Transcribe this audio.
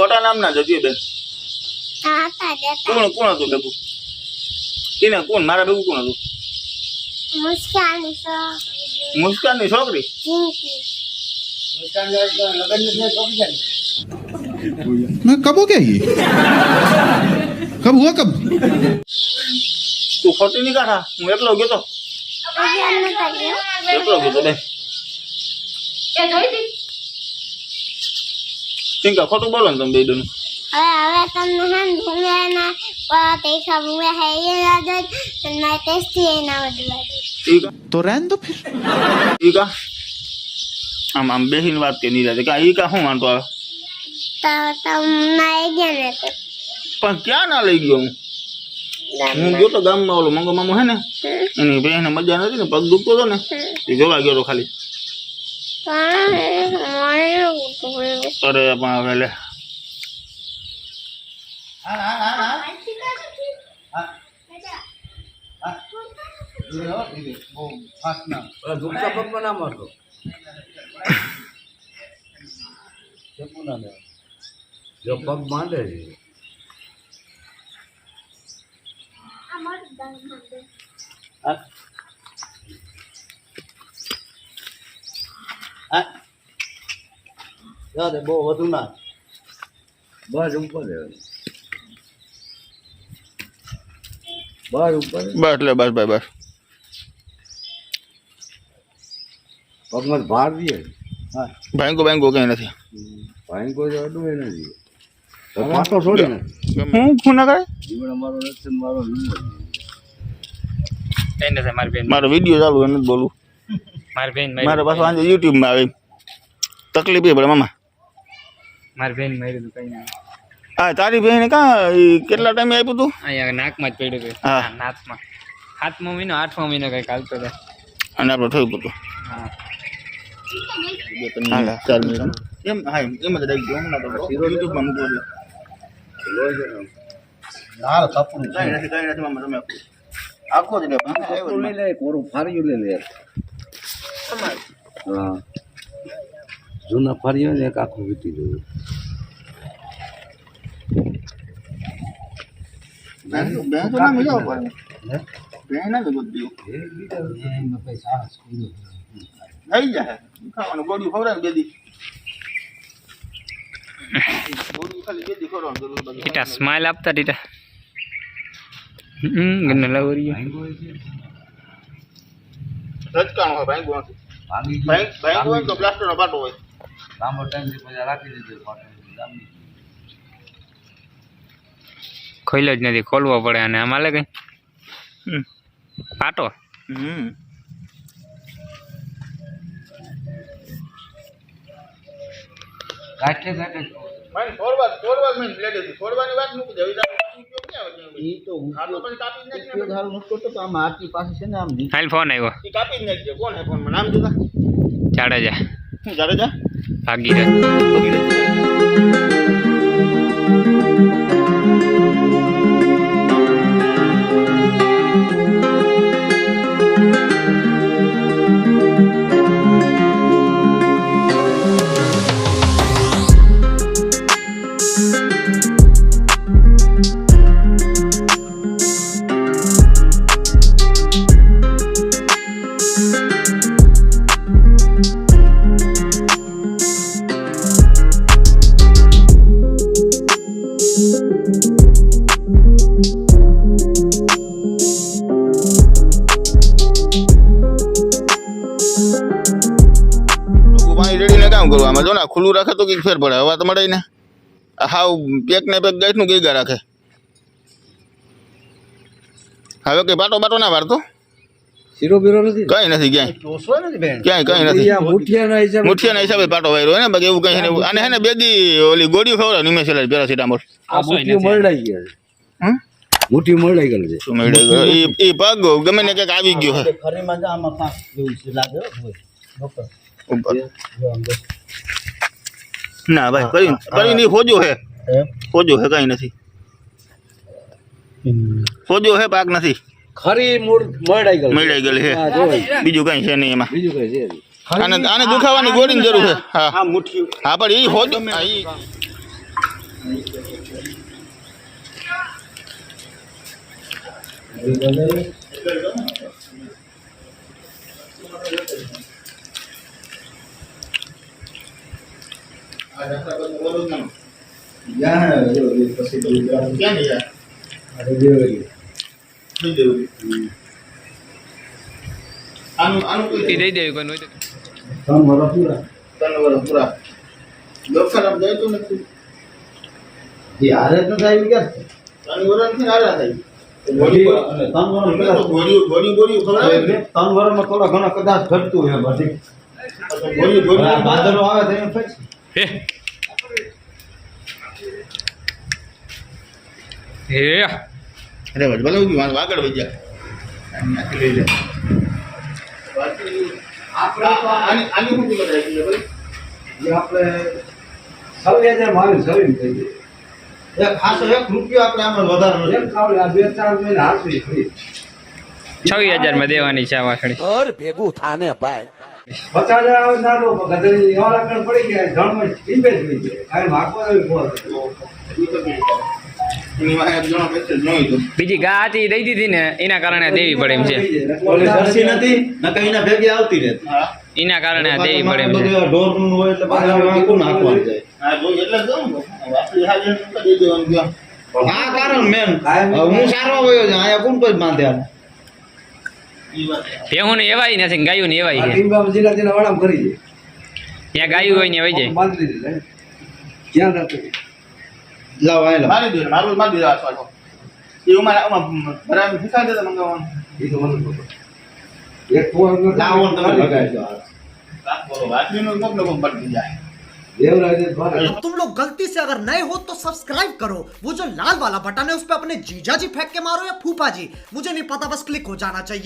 ખોટા નામ ના જજો બેન હા હતા દેતા કોણ કોણ હતું ભેગું એને કોણ મારા ભેગું કોણ હતું મુસ્કાની સો મુસ્કાનની છોકરી જિંકી मैं कब हो गया ये कब हुआ कब તું ખોટી નહીં કાઢા હું એકલો ગયો તો અગિયાર નતા ગયો એકલો ગયો તો બેન એ જોઈ હતી સિંગા ખોટું બોલો ને તમે બે દોનું હવે હવે તમને હે ને ભૂંગળાના તીખા ભૂંગળા હે એ લાગે તમને ટેસ્ટી એ ના બધું લાગે તો રહેન દો ફિર ઈકા આમ આમ બેહીન વાત કે નહીં લાગે કા ઈકા શું વાંધો આવે તો તમને આવી ગયા ને તો પણ ક્યાં ના લઈ ગયો હું હું ગયો તો ગામમાં ઓલો મંગો મામો હે ને એની બહેને મજા નથી ને પગ દુખતો હતો ને એ જોવા ગયો તો ખાલી અરે પણ હવે લે. ના મારતો. જો પગ માંડે છે. હા? હા જા દે બહુ વધુ ના. બસ ઉપર છે બસ ઉપર છે. બસ લે બસ બસ બસ. પગમાં ભાર દે. હા. ભાંગો ભાંગો કઈ નથી. ભાઈ કોઈ અડું એ નથી. તો પાટો છોડી ને હું શું ના કરે જીવન અમારો રક્ષણ મારો લીલો કઈ નથી. મારી બેન મારો વીડિયો ચાલુ એને જ બોલું. મારી બેન મારે પાછું આજે યુટ્યુબમાં આવે. તકલીફ એ પડે મામા. મારી બેન માર્યું હતું કઈ ના હા તારી બહેને કાં કેટલા ટાઈમે આપ્યું હતું અહીંયા નાકમાં જ પડ્યું હતું હા. નાકમાં. સાતમો મહિનો આઠમો મહિનો કંઈક હાલતો હતો. અને આપણે થયું હતું હા. હાલે ચાલ એમ હા એમ એમ જ રાખજો હમણાં તો યુટ્યુબમાં મૂકવો એટલે ને. કપડું. નથી કાંઈ નથી મામા તમે આખો જ લે લે કોરું ફાર્યું લઈ લે. હા. જૂના ફાર્યો ને એક આખું વીતી ટીટા સ્માઇલ આપતા ટીટા. હમ લવરી રચકાણું હોય ભાઈ નથી ભાંગી ગયું. હોય તો પ્લાસ્ટરનો પાટો હોય. લાંબો ટાઈમ પછી રાખી દીધો પાટો. ખોલ્યો જ નથી ખોલવો પડે અને આમાં લે કઈ. પાટો? હમ. કાઢે કાઢે ભાઈ છોડવા છોડવા મેં છોડવાની વાત મૂકી દે છે? તો નાખીને ઉપયોગ હારું કરતો તો આમ હાથી પાસે છે ને આમ હાલ ફોન આવ્યો ઈ કાપી જ નાખજે. કોણ હે ફોનમાં નામ જોતા? જાડેજા. જાડેજા? ભાગીરથ. લોકો આ ખુલ્લું રાખે તો કંઈક ફેર પડે હવા તો મળે ને? આ હાવ પેક ને પેક ગાંઠનું ગઈગા રાખે. હવે કઈ પાટો બાટો ના વારતો? શીરો બીરો નથી? કઈ નથી ક્યાંય. નથી ક્યાંય કઈ નથી. મુઠિયાના હિસાબે પાટો વાયરો હે ને? બાકી એવું કઈ નહીં. આને હે ને બે ઓલી ગોળીઓ ખવડાવ નિમેશ પેરાસિટામોલ હમ? ગયેલ છે. મળે ઈ પગ ગમે ને કંઈક આવી ગયો છે લાગે હો, હોય. ડોક્ટર ઉપર જો આમ જો. ના ભાઈ કરી કરી નહીં હોજો હે? હોજો હે કઈ નથી. હોજો હે પાક નથી. ખરી મૂળ મળી ગયેલી મળી મળાઈ ગયેલી હે. બીજું કઈ છે નહીં એમાં. બીજું કઈ છે આને આને દુખાવાની ગોળીની જરૂર છે. હા. હા. મુઠ્ઠી. હા પણ ઈ હોજો ઈ ક્યાં ગયા થઈ ગયું આનું આનું કોઈ દઈ દેવી કોઈ હોય તો. ત્રણ વર્ષ પૂરા. ત્રણ વર્ષ પૂરા. લોક ખરાબ જાય તો નથી. એ હારે જ હારા થાય. અને ત્રણ વર્ષ તો ગોળીઓ ગોળીઓ ખવડાવે ત્રણ વર્ષમાં થોડા ઘણા કદાચ ઘટતું હોય તો ગોળીઓ આવે તો. હે. હે. અરે ઊભી વાંધો આગળ વહી જા લઈ લે. આની આની ભાઈ આપણે સવી હજાર મારી સવી થઈ ગઈ. એક ખાસો એક રૂપિયો આપણે આમાં વધારો નથી. એમ ખાવડે આ બે ચાર મહિના હાથવી ફરી છવ્વીસ હજારમાં દેવાની છે આ થાને પચાસ આવે ગધેડી એવા લાકડ પડી ગયા ટીંબે થઈ ગયા કાંઈ માગવો બીજી ગા હતી દઈ દીધી ને એના કારણે દેવી પડે એમ છે નથી એના ભેગી આવતી રહે એના કારણે આ દેવી પડે એમ છે હોય એટલે નાખવાનું જાય હા એટલે કારણ મેન હું સારવા વયો છે અહીંયા કોણ કોઈ બાંધે આને? ઈ વાત છે. ભેહું ને એવાય નથી ને ગાયું ને એવાય છે ટીંબામાં જીરા જીરા વડામ કરી દે. ત્યાં ગાયું હોય ને વહી જાય બાંધી દીધી લે. ક્યાં નથી લાવ આય લાવ મારી દે મારું મારી દે આ પાછો એ અમારે આમાં બરાબર શીખાય દેતા મંગાવવાનું એ તો મને ખબર. એક ફોન નો લાવો ને તમે લગાડજો રાત બોલો વાતરીનું મોકલો કોક બદલી જાય દેવરાજે ભારે अब तुम लोग गलती से अगर नए हो तो सब्सक्राइब करो वो जो लाल वाला बटन है उस पर अपने जीजा जी फेंक के मारो या फूफा जी मुझे नहीं पता बस क्लिक हो जाना चाहिए